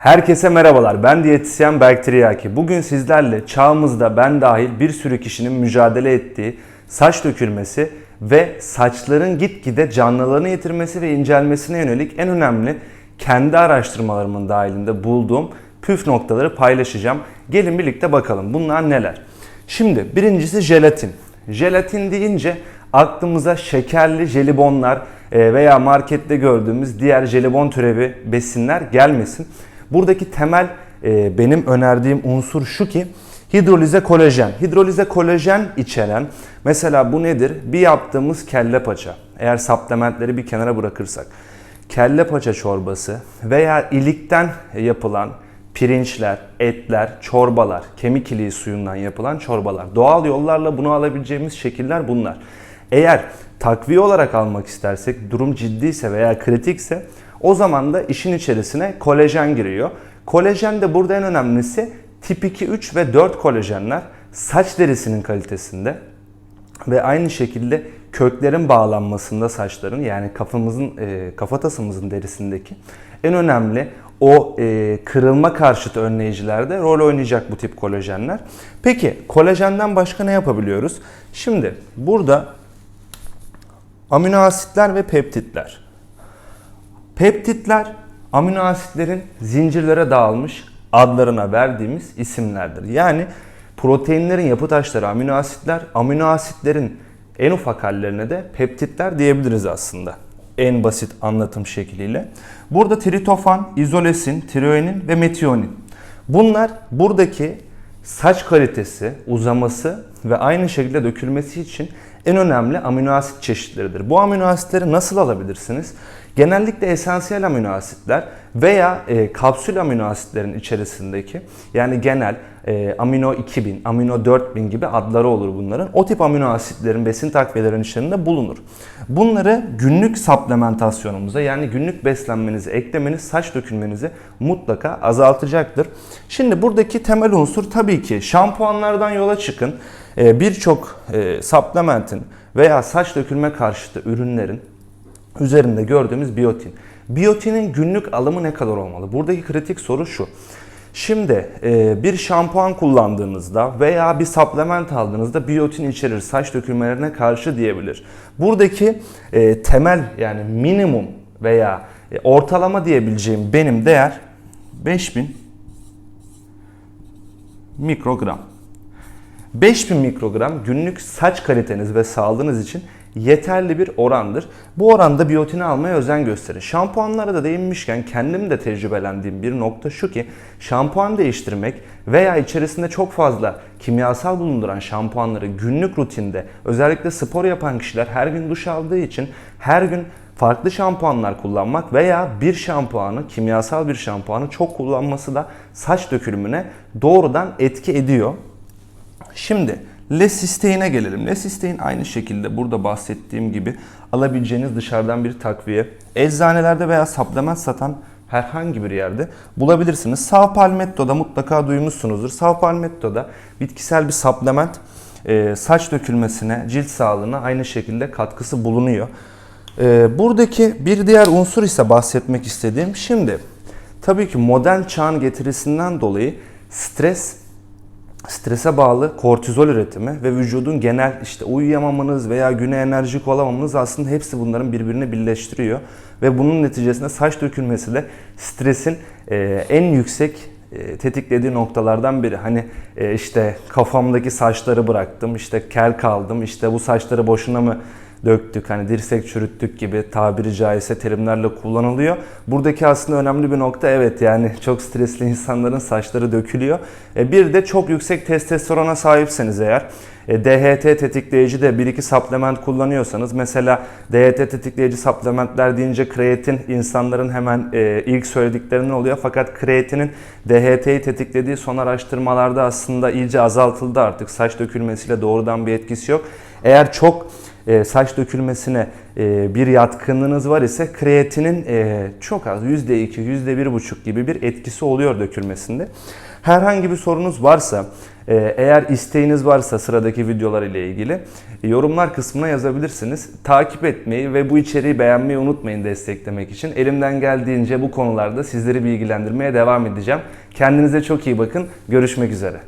Herkese merhabalar. Ben diyetisyen Berk Tiryaki. Bugün sizlerle çağımızda ben dahil bir sürü kişinin mücadele ettiği saç dökülmesi ve saçların gitgide canlılığını yitirmesi ve incelmesine yönelik en önemli kendi araştırmalarımın dahilinde bulduğum püf noktaları paylaşacağım. Gelin birlikte bakalım bunlar neler. Şimdi birincisi jelatin. Jelatin deyince aklımıza şekerli jelibonlar e, veya markette gördüğümüz diğer jelibon türevi besinler gelmesin. Buradaki temel e, benim önerdiğim unsur şu ki hidrolize kolajen. Hidrolize kolajen içeren mesela bu nedir? Bir yaptığımız kelle paça. Eğer supplementleri bir kenara bırakırsak. Kelle paça çorbası veya ilikten yapılan pirinçler, etler, çorbalar, kemik iliği suyundan yapılan çorbalar. Doğal yollarla bunu alabileceğimiz şekiller bunlar. Eğer takviye olarak almak istersek, durum ciddiyse veya kritikse o zaman da işin içerisine kolajen giriyor. Kolajen de burada en önemlisi tip 2, 3 ve 4 kolajenler saç derisinin kalitesinde ve aynı şekilde köklerin bağlanmasında saçların yani kafamızın e, kafatasımızın derisindeki en önemli o e, kırılma karşıtı önleyicilerde rol oynayacak bu tip kolajenler. Peki kolajenden başka ne yapabiliyoruz? Şimdi burada amino asitler ve peptitler. Peptitler amino asitlerin zincirlere dağılmış adlarına verdiğimiz isimlerdir. Yani proteinlerin yapı taşları amino asitler, amino asitlerin en ufak hallerine de peptitler diyebiliriz aslında. En basit anlatım şekliyle. Burada tritofan, izolesin, tiroenin ve metionin. Bunlar buradaki saç kalitesi, uzaması ve aynı şekilde dökülmesi için en önemli amino asit çeşitleridir. Bu amino asitleri nasıl alabilirsiniz? Genellikle esansiyel amino asitler veya e, kapsül amino asitlerin içerisindeki yani genel e, amino 2000, amino 4000 gibi adları olur bunların. O tip amino asitlerin besin takviyelerinin içerisinde bulunur. Bunları günlük supplementasyonumuza yani günlük beslenmenize eklemeniz saç dökülmenizi mutlaka azaltacaktır. Şimdi buradaki temel unsur tabii ki şampuanlardan yola çıkın. E, Birçok e, supplementin veya saç dökülme karşıtı ürünlerin üzerinde gördüğümüz biyotin. Biyotinin günlük alımı ne kadar olmalı? Buradaki kritik soru şu. Şimdi e, bir şampuan kullandığınızda veya bir supplement aldığınızda biyotin içerir saç dökülmelerine karşı diyebilir. Buradaki e, temel yani minimum veya e, ortalama diyebileceğim benim değer 5000 mikrogram. 5000 mikrogram günlük saç kaliteniz ve sağlığınız için yeterli bir orandır. Bu oranda biyotini almaya özen gösterin. Şampuanlara da değinmişken kendim de tecrübelendiğim bir nokta şu ki şampuan değiştirmek veya içerisinde çok fazla kimyasal bulunduran şampuanları günlük rutinde özellikle spor yapan kişiler her gün duş aldığı için her gün farklı şampuanlar kullanmak veya bir şampuanı, kimyasal bir şampuanı çok kullanması da saç dökülümüne doğrudan etki ediyor. Şimdi lesisteine gelelim. Lesistein aynı şekilde burada bahsettiğim gibi alabileceğiniz dışarıdan bir takviye. Eczanelerde veya supplement satan herhangi bir yerde bulabilirsiniz. Sav Palmetto'da mutlaka duymuşsunuzdur. Sav Palmetto'da bitkisel bir supplement e, saç dökülmesine, cilt sağlığına aynı şekilde katkısı bulunuyor. E, buradaki bir diğer unsur ise bahsetmek istediğim şimdi tabii ki modern çağın getirisinden dolayı stres strese bağlı kortizol üretimi ve vücudun genel işte uyuyamamanız veya güne enerjik olamamanız aslında hepsi bunların birbirini birleştiriyor. Ve bunun neticesinde saç dökülmesi de stresin e, en yüksek e, tetiklediği noktalardan biri. Hani e, işte kafamdaki saçları bıraktım, işte kel kaldım, işte bu saçları boşuna mı döktük, hani dirsek çürüttük gibi tabiri caizse terimlerle kullanılıyor. Buradaki aslında önemli bir nokta evet yani çok stresli insanların saçları dökülüyor. E, bir de çok yüksek testosterona sahipseniz eğer DHT tetikleyici de 1-2 supplement kullanıyorsanız mesela DHT tetikleyici supplementler deyince kreatin insanların hemen e, ilk söylediklerinden oluyor fakat kreatinin DHT'yi tetiklediği son araştırmalarda aslında iyice azaltıldı artık saç dökülmesiyle doğrudan bir etkisi yok. Eğer çok e, saç dökülmesine e, bir yatkınlığınız var ise kreatinin e, çok az %2, %1,5 gibi bir etkisi oluyor dökülmesinde. Herhangi bir sorunuz varsa Eğer isteğiniz varsa sıradaki videolar ile ilgili e, yorumlar kısmına yazabilirsiniz. Takip etmeyi ve bu içeriği beğenmeyi unutmayın desteklemek için. Elimden geldiğince bu konularda sizleri bilgilendirmeye devam edeceğim. Kendinize çok iyi bakın. Görüşmek üzere.